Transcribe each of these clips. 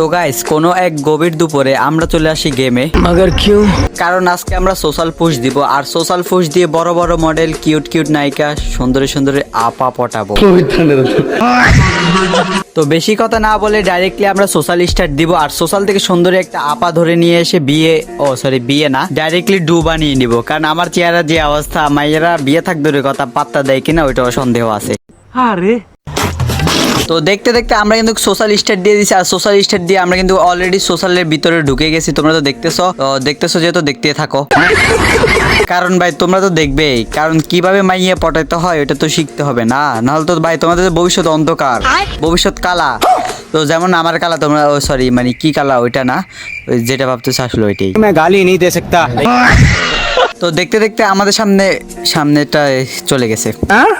তো গাইস কোনো এক গভীর দুপুরে আমরা চলে আসি গেমে মাগার কিউ? কারণ আজকে আমরা সোশ্যাল পুশ দিব আর সোশ্যাল পুশ দিয়ে বড় বড় মডেল কিউট কিউট নায়িকা সুন্দর সুন্দর আপা পটাবো। তো বেশি কথা না বলে ডাইরেক্টলি আমরা সোশ্যাল স্টার্ট দিব আর সোশ্যাল থেকে সুন্দর একটা আপা ধরে নিয়ে এসে বিয়ে ও সরি বিয়ে না ডাইরেক্টলি ডু বানিয়ে নিব। কারণ আমার চেহারা যে অবস্থা মাইয়েরা বিয়ে থাক কথা পাত্তা দেয় কিনা ওইটাও সন্দেহ আছে। আরে তো দেখতে দেখতে আমরা কিন্তু সোশ্যাল স্টেট দিয়ে দিছি। আর সোশ্যাল স্টেট দিয়ে আমরা কিন্তু অলরেডি সোশ্যালের ভিতরে ঢুকে গেছি। তোমরা তো দেখতেছো দেখতেছো যেহেতু দেখতে থাকো। কারণ ভাই তোমরা তো দেখবেই। কারণ কীভাবে মাইয়ে পটাইতে হয় ওটা তো শিখতে হবে না। নাহলে তো ভাই তোমাদের ভবিষ্যৎ অন্ধকার। ভবিষ্যৎ কালা। তো যেমন আমার কালা তোমরা ও সরি মানে কি কালা ওইটা না। যেটা ভাবতেছো আসলে ওইটাই। গালি নেই দে সকতা তো দেখতে দেখতে আমাদের সামনে সামনেটা চলে গেছে। হ্যাঁ?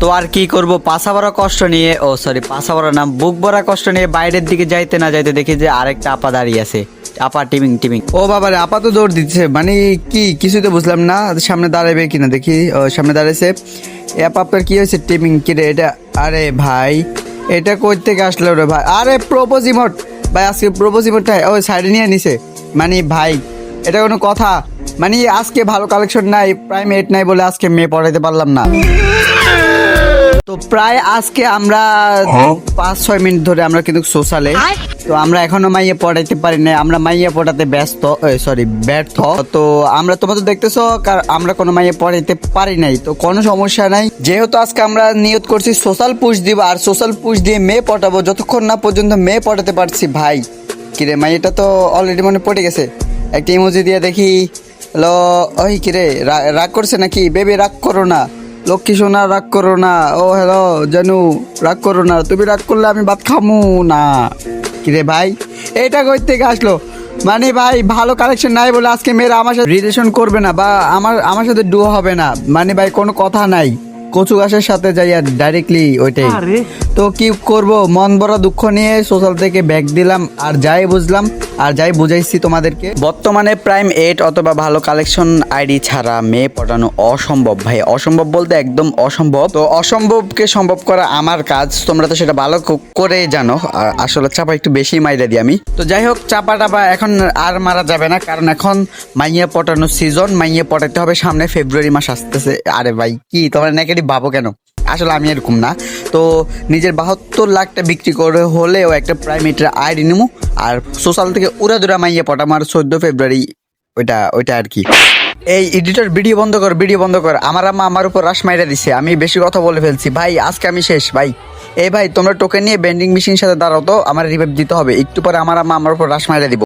তো আর কি করব? পাশা ভরা কষ্ট নিয়ে, ও সরি পাশা ভরা না বুক ভরা কষ্ট নিয়ে বাইরের দিকে যাইতে না যাইতে দেখি যে আরেকটা আপা দাঁড়িয়ে আছে। আপা টিমিং টিমিং। ও বাবা রে আপা তো দৌড় দিচ্ছে মানে কি, কিছুই তো বুঝলাম না সামনে দাঁড়াবে কিনা দেখি, ও সামনে দাঁড়াইছে। আপা, আপনার কি হয়েছে টিমিং কি রে এটা? আরে ভাই, এটা কই থেকে আসলো রে ভাই? আরে প্রপোজ ইমোট, ভাই আজকে প্রপোজ ইমোটটা, ও সাইডে নিয়ে নিছে। মানে ভাই, এটা কোনো কথা। মানে আজকে ভালো কালেকশন নাই প্রাইম এইট নাই বলে আজকে মেয়ে পড়াইতে পারলাম না। তো প্রায় আজকে আমরা পাঁচ ছয় মিনিট ধরে আমরা কিন্তু সোশ্যালে। তো আমরা এখনও মাইয়ে পড়াইতে পারি না আমরা মাইয়ে পড়াতে ব্যস্ত সরি ব্যর্থ। তো আমরা তোমরা তো দেখতেছো আমরা কোনো মাইয়ে পড়াইতে পারি নাই তো কোনো সমস্যা নাই। যেহেতু আজকে আমরা নিয়ত করছি সোশ্যাল পুশ দিব আর সোশ্যাল পুশ দিয়ে মেয়ে পটাবো যতক্ষণ না পর্যন্ত মেয়ে পটাতে পারছি ভাই। কিরে মাইয়েটা তো অলরেডি মনে পড়ে গেছে। একটা ইমোজি দিয়ে দেখি হ্যালো ওই কিরে রা- রাগ করছে নাকি? বেবি রাগ করো না। লক্ষ্মী সোনা, রাগ করো না। ও হ্যালো জানু, রাগ করো না। তুমি রাগ করলে আমি ভাত খামু না। কিরে ভাই এটা কই থেকে আসলো? মানে ভাই, ভালো কালেকশন নাই বলে আজকে মেয়েরা আমার সাথে রিলেশন করবে না বা আমার আমার সাথে ডুয়ো হবে না। মানে ভাই, কোনো কথা নাই। কচু গাছের সাথে যাই আর ডাইরেক্টলি ওইটাই তো কি করব? মন বড় দুঃখ নিয়ে সোশ্যাল থেকে ব্যাগ দিলাম আর যাই বুঝলাম আর যাই বুঝাইছি তোমাদেরকে। বর্তমানে প্রাইম এইট অথবা ভালো কালেকশন আইডি ছাড়া মেয়ে পটানো অসম্ভব ভাই। অসম্ভব বলতে একদম অসম্ভব। তো অসম্ভবকে সম্ভব করা আমার কাজ তোমরা তো সেটা ভালো করে জানো। আর আসলে চাপা একটু বেশি মাইরে দিই আমি। তো যাই হোক চাপা টাপা এখন আর মারা যাবে না কারণ এখন মাইয়া পটানো সিজন মাইয়া পটাতে হবে সামনে ফেব্রুয়ারি মাস আসতেছে। আরে ভাই কি? তোমরা নেগেটিভ ভাবো কেন? আসলে আমি এরকম না। তো নিজের বাহাত্তর লাখটা বিক্রি করে হলেও একটা প্রাইমেটের আইডি নিমু আর সোশ্যাল থেকে উড়া দুরা মাইয়া পটাম আর চোদ্দ ফেব্রুয়ারি ওইটা ওইটা আর কি। এই এডিটর ভিডিও বন্ধ কর ভিডিও বন্ধ কর। আমার আম্মা আমার উপর রাস মাইরা দিছে। আমি বেশি কথা বলে ফেলছি। ভাই, আজকে আমি শেষ, ভাই। এই ভাই, তোমরা টোকেন নিয়ে বেন্ডিং মেশিন সাথে দাঁড়াও তো। আমার রিভাইভ দিতে হবে। একটু পরে আমার আম্মা আমার উপর রাস মাইরা দিব।